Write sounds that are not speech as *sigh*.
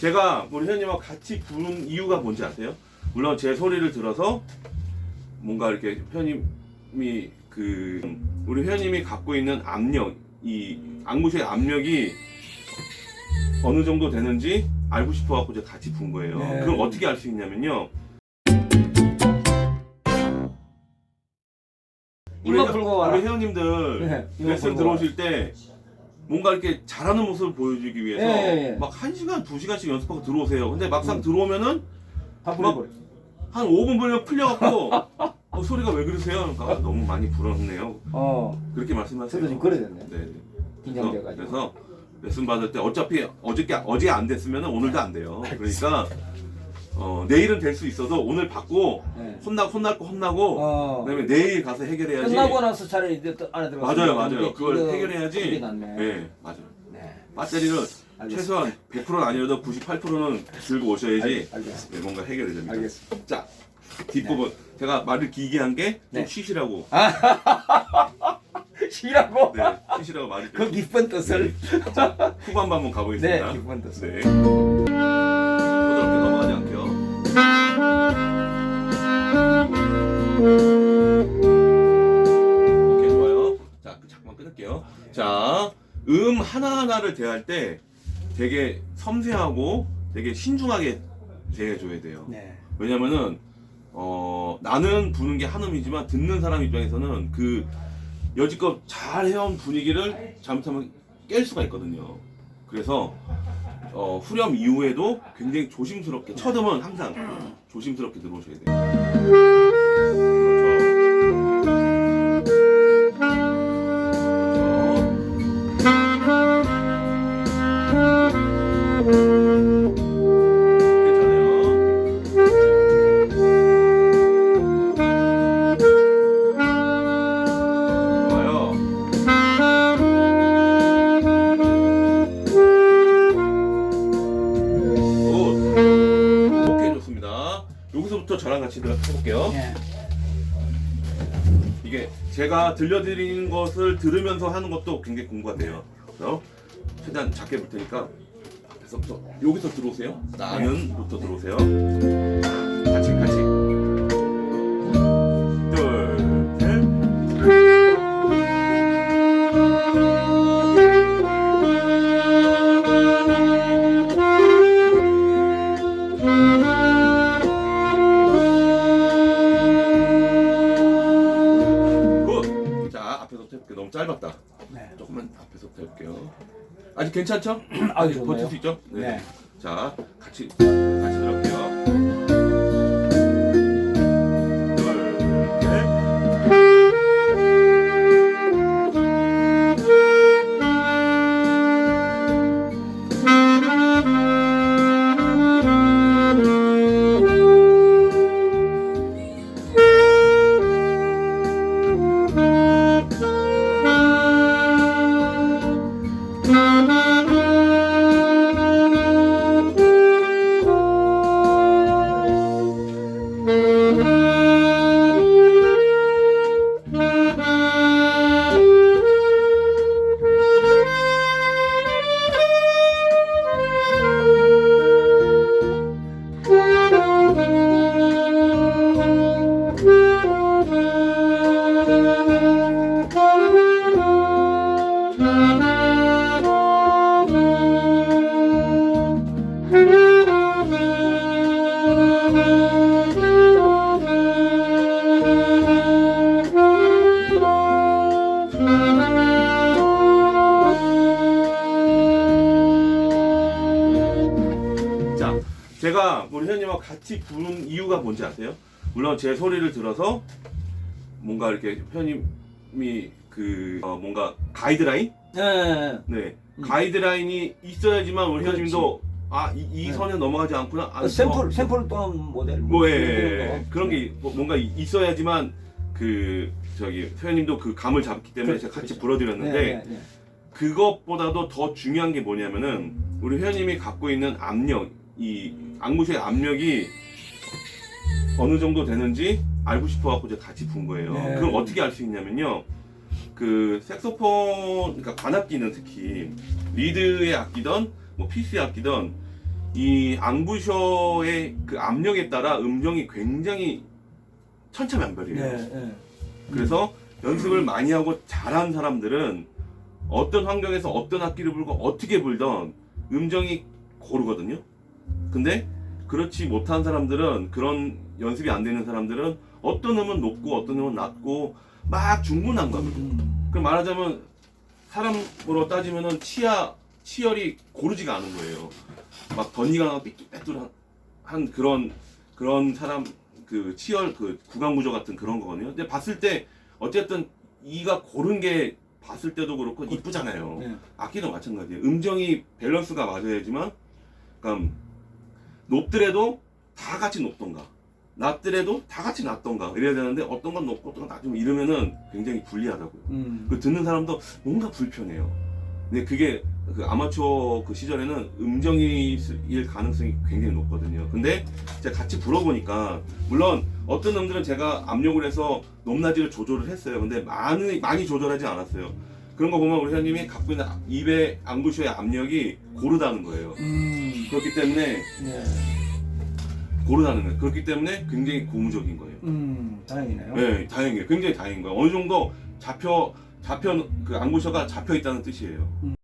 제가 우리 회원님하고 같이 부른 이유가 뭔지 아세요? 물론 제 소리를 들어서 뭔가 이렇게 회원님이 그 우리 회원님이 갖고 있는 압력, 이 안구시의 압력이 어느 정도 되는지 알고 싶어갖고 제가 같이 분 거예요. 네. 그럼 어떻게 알 수 있냐면요. 회- 불고 와라. 우리 회원님들 네, 레슨 들어오실 때 뭔가 이렇게 잘하는 모습을 보여주기 위해서 예, 예, 예. 막 1시간, 2시간씩 연습하고 들어오세요. 근데 막상 음. 들어오면은 다 막- 불어버려. 한 5분 불면 풀려갖고 *laughs* 어, 소리가 왜 그러세요? 그러니까 아, 너무 많이 불었네요. 어. 그렇게 말씀하세요. 저도 지금 그래 됐네. 네. 긴장돼가지고. 그래서 레슨 받을 때 어차피 어저께 어제 안 됐으면 오늘도 안 돼요. 그러니까 어, 내일은 될 수 있어도 오늘 받고 네. 혼나 혼날 거 혼나고 어. 그다음에 내일 가서 해결해야지. 끝나고 나서 차라리 이제 또 안에 들어가서 맞아요, 맞아요. 그걸 해결해야지. 네, 맞아요. 네. 배터리를 알겠습니다. 최소한 100%는 아니어도 98%는 들고 오셔야지 알, 알겠습니다. 네, 뭔가 해결이 됩니다. 알겠습니다. 자, 뒷부분 제가 말을 길게 한 게 좀 네. 쉬시라고. *laughs* 쉬라고? 네, 쉬시라고 말을 그 기쁜 뜻을. 자, 후반부 한번 가보겠습니다. 네, 기쁜 뜻을. 네. 자, 음 하나하나를 대할 때 되게 섬세하고 되게 신중하게 대해줘야 돼요. 네. 왜냐면은 어 나는 부는 게 한음이지만 듣는 사람 입장에서는 그 여지껏 잘 해온 분위기를 잘못하면 깰 수가 있거든요. 그래서 어 후렴 이후에도 굉장히 조심스럽게 첫 음은 항상 조심스럽게 들어오셔야 돼요. 여기서부터 저랑 같이 들어- 해볼게요. 네. 이게 제가 들려드리는 것을 들으면서 하는 것도 굉장히 공부가 돼요. 그래서 최대한 작게 볼 테니까 앞에서부터 여기서 들어오세요. 나는부터 들어오세요. 해볼게요. 너무 짧았다. 네. 조금만 앞에서부터 해볼게요. 아직 괜찮죠? *clears throat* 아직 좋네요. 버틸 수 있죠? 네. 자, 같이 같이 들어갈게요. 회원님하고 같이 부른 이유가 뭔지 아세요? 물론 제 소리를 들어서 뭔가 이렇게 회원님이 그 어, 뭔가 가이드라인? 네. 네, 음. 가이드라인이 있어야지만 우리 그렇지. 회원님도 아, 이, 이 네. 선에 넘어가지 않구나. 아, 그 샘플 샘플 또는 모델 뭐, 예, 이런 예, 예. 거. 그런 게 뭐- 뭔가 있어야지만 그 저기 회원님도 그 감을 잡기 때문에 그렇죠, 제가 같이 그렇죠. 불러드렸는데 네, 네, 네. 그것보다도 더 중요한 게 뭐냐면은 우리 회원님이 갖고 있는 압력, 이 안구시의 압력이 어느 정도 되는지 알고 싶어갖고 제가 같이 분 거예요. 네. 그럼 어떻게 알 수 있냐면요. 그 색소폰, 그러니까 관악기는 특히 리드에 아끼던 뭐 피스에 아끼던 이 앙부셔의 그 압력에 따라 음정이 굉장히 천차만별이에요. 네, 네. 그래서 연습을 많이 하고 잘한 사람들은 어떤 환경에서 어떤 악기를 불고 어떻게 불던 음정이 고르거든요. 근데 그렇지 못한 사람들은 그런 연습이 안 되는 사람들은 어떤 음은 높고 어떤 음은 낮고 막 중구난감이에요. 음. 그럼 말하자면 사람으로 따지면은 치아 치열이 고르지가 않은 거예요. 막 던니가 삐뚤빼뚤한 한 그런 그런 사람 그 치열 그 구강 구조 같은 그런 거거든요. 근데 봤을 때 어쨌든 이가 고른 게 봤을 때도 그렇고 이쁘잖아요. 네. 악기도 마찬가지예요. 음정이 밸런스가 맞아야지만, 그러니까 높더라도 다 같이 높던가, 낮더라도 다 같이 낮던가 이래야 되는데 어떤 건 높고 어떤 건 낮으면 이러면은 굉장히 불리하다고요. 음. 그 듣는 사람도 뭔가 불편해요. 근데 그게 그 아마추어 그 시절에는 음정일 가능성이 굉장히 높거든요. 근데 제가 같이 불어보니까 물론 어떤 놈들은 제가 압력을 해서 높낮이를 조절을 했어요. 근데 많이 많이 조절하지 않았어요. 그런 거 보면 우리 회장님이 갖고 있는 입의 앙부쇼의 압력이 고르다는 거예요. 음. 그렇기 때문에 네. 고르다는 거예요. 그렇기 때문에 굉장히 고무적인 거예요. 음. 다행이네요. 네, 다행이에요. 굉장히 다행인 거예요. 어느 정도 잡혀 잡혀 그 앙부셔가 잡혀 있다는 뜻이에요. 음.